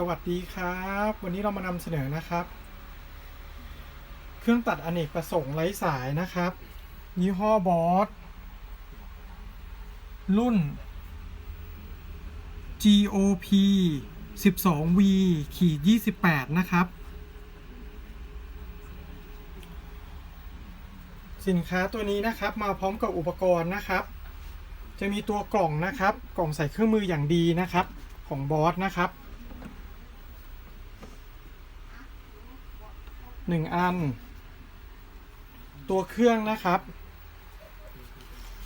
สวัสดีครับ วันนี้เรามานำเสนอนะครับ เครื่องตัดอเนกประสงค์ไร้สายนะครับ ยี่ห้อบอสรุ่น GOP 12V ขีด28 นะครับ สินค้าตัวนี้นะครับมาพร้อมกับอุปกรณ์นะครับ จะมีตัวกล่องนะครับ กล่องใส่เครื่องมืออย่างดีนะครับ ของบอสนะครับ หนึ่งอัน ตัวเครื่องนะครับ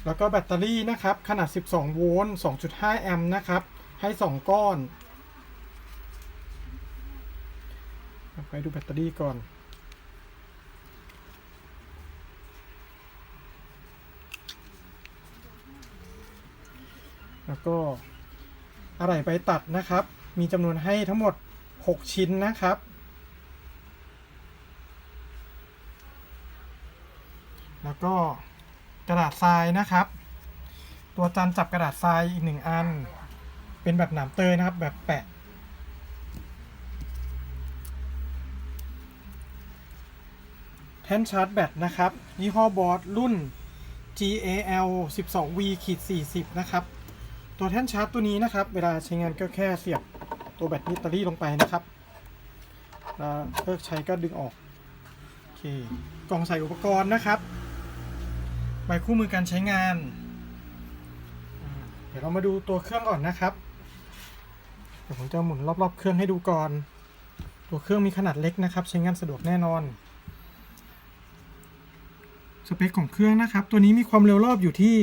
แล้วก็แบตเตอรี่นะครับ ขนาด 12 โวลต์ 2.5 แอมป์นะครับ ให้ 2 ก้อน ไปดูแบตเตอรี่ก่อน แล้วก็อะไรไปตัดนะครับ มีจำนวนให้ทั้งหมด 6 ชิ้นนะครับ แล้ว ก็กระดาษทรายนะครับ ตัวจานจับกระดาษทรายอีกหนึ่งอัน เป็นแบบหนามเตยนะครับแบบแปะ แท่นชาร์จแบตนะครับ ยี่ห้อบอสรุ่น GAL 12V ขีด40 นะครับ ตัวแท่นชาร์จตัวนี้นะครับ เวลาใช้งานก็แค่เสียบตัวแบตมิเตอรี่ลงไปนะครับแล้วเลิกใช้ก็ดึงออก โอเค กล่องใส่อุปกรณ์นะครับ ใบคู่มือการใช้งาน เดี๋ยวเรามาดูตัวเครื่องก่อนนะครับเดี๋ยวผมจะหมุนรอบๆเครื่องให้ดูก่อน ตัวเครื่องมีขนาดเล็กนะครับ ใช้งานสะดวกแน่นอน สเปคของเครื่องนะครับ ตัวนี้มีความเร็วรอบอยู่ที่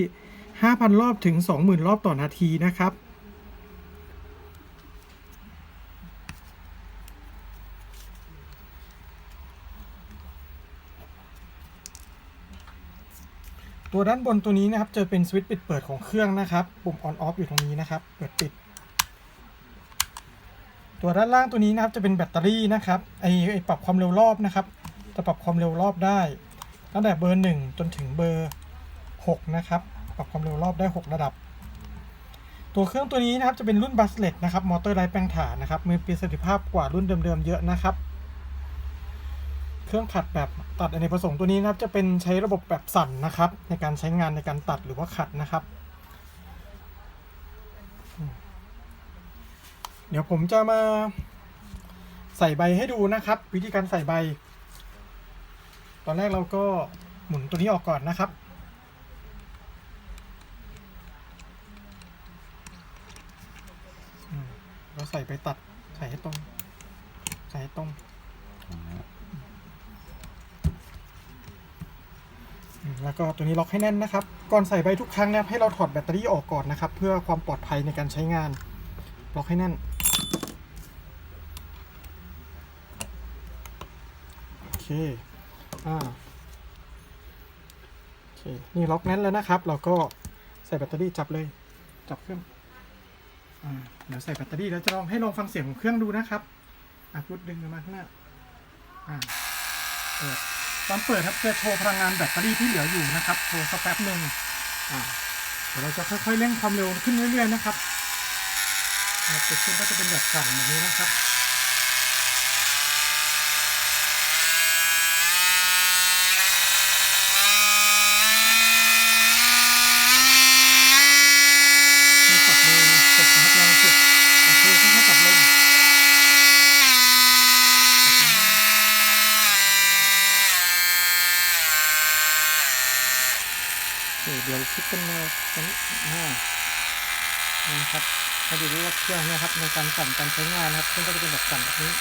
5,000 รอบถึง 20,000 รอบต่อนาทีนะครับ ตัวด้านบนตัวนี้นะครับจะเป็นสวิตช์ปิดเปิดของเครื่องนะครับ ปุ่ม on off อยู่ตรงนี้นะครับ เปิดปิด ตัวด้านล่างตัวนี้นะครับจะเป็นแบตเตอรี่นะครับไอไอปรับความเร็วรอบนะครับ จะปรับความเร็วรอบได้ ตั้งแต่เบอร์ 1 จนถึงเบอร์ 6 นะครับ ปรับความเร็วรอบได้ 6 ระดับ ตัวเครื่องตัวนี้นะครับจะเป็นรุ่นบัสเลตนะครับ มอเตอร์ไร้แปลงถ่านนะครับ มีประสิทธิภาพกว่ารุ่นเดิมๆเยอะนะครับ เครื่องขัดแบบตัดอเนกประสงค์ตัวนี้นะครับ จะเป็นใช้ระบบแบบสั่นนะครับ ในการใช้งานในการตัดหรือว่าขัดนะครับ เดี๋ยวผมจะมาใส่ใบให้ดูนะครับ วิธีการใส่ใบ ตอนแรกเราก็หมุนตัวนี้ออกก่อนนะครับเราใส่ไปตัดใส่ให้ตรง ใส่ให้ตรงอืม แล้วก็ตัวนี้ล็อกให้แน่นนะครับ ก่อนใส่ใบทุกครั้งนะให้เราถอดแบตเตอรี่ออกก่อนนะครับ เพื่อความปลอดภัยในการใช้งาน ล็อกให้แน่น โอเค อ่า โอเค นี่ล็อกแน่นแล้วนะครับ เราก็ใส่แบตเตอรี่จับเลย จับเครื่อง อ่า เดี๋ยวใส่แบตเตอรี่แล้วจะลองให้ลองฟังเสียงของเครื่องดูนะครับ อะพุดดึงมาข้างหน้า อ่าเปิด ตอนเปิดครับจะโชว์พลังงานแบตเตอรี่ที่เหลืออยู่นะครับ โชว์สักแป๊บหนึ่งเดี๋ยวเราจะค่อยๆเร่งความเร็วขึ้นเรื่อยๆนะครับอ่าตัวเครื่องก็จะเป็นแบบสั่นแบบนี้นะครับ มีกดเบอร์กดนะครับลองกดกดเพื่อให้กดลงโอเคเดี๋ยวคลิกกันมาตรงนี้านี่นะครับให้ดูว่าเครื่องเนะครับในการสั่นการใช้งานนะครับเครื่องก็จะเป็นแบบสั่นแบบนี้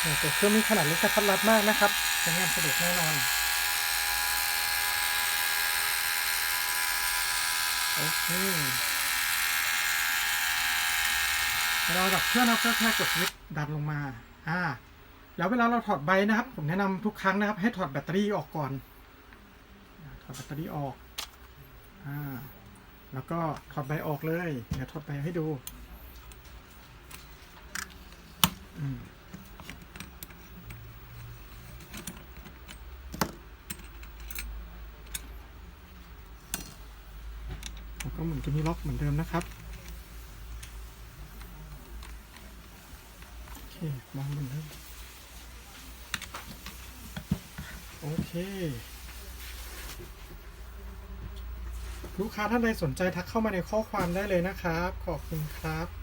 เนี่ยตัวเครื่องมีขนาดเล็กกระทัดรัดมากนะครับใช้งานสะดวกแน่นอนโอเคเราดับเครื่องเราก็แค่กดสวิตช์ดันลงมา อ่า แล้วเวลาเราถอดใบนะครับ ผมแนะนำทุกครั้งนะครับ ให้ถอดแบตเตอรี่ออกก่อน ถอดแบตเตอรี่ออกอ่าแล้วก็ถอดใบออกเลย เดี๋ยวถอดใบให้ดูอืมก็เหมือนจะมีล็อกเหมือนเดิมนะครับ โอเควางเหมือนเดิม โอเค ลูกค้าท่านใดสนใจทักเข้ามาในข้อความได้เลยนะครับ ขอบคุณครับ